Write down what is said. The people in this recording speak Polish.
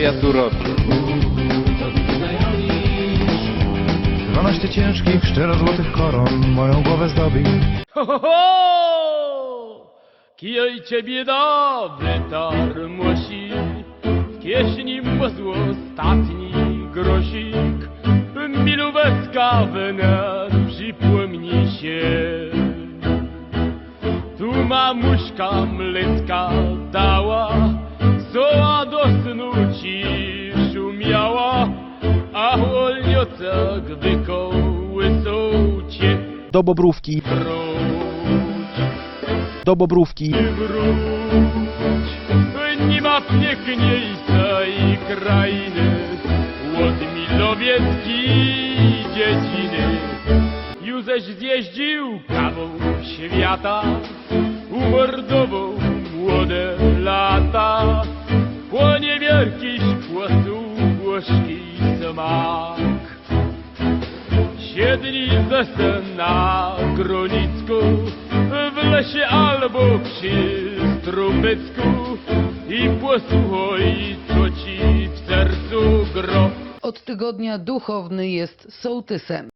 ja tu robię. 12 ciężkich, szczerozłotych koron moją głowę zdobi. Ho, ho, ho! Kijoj ciebie dobry tarmosi, w kieszeni mazło ostatni grosik, milóweczka wnet przypomni się. Tu mamuśka mlecka dała, wolniocek wykołysał cię Do Bobrówki, wróć. do Bobrówki. wróć. Nie ma piękniejszej krainy od Milowieckiej dziedziny. Józeś zjeździł kawał świata, umordował młode lata. Płonie wielki śpłosu gorzki smak. Zese na w lesie albo przy i co ci w sercu gro. Od tygodnia duchowny jest sołtysem.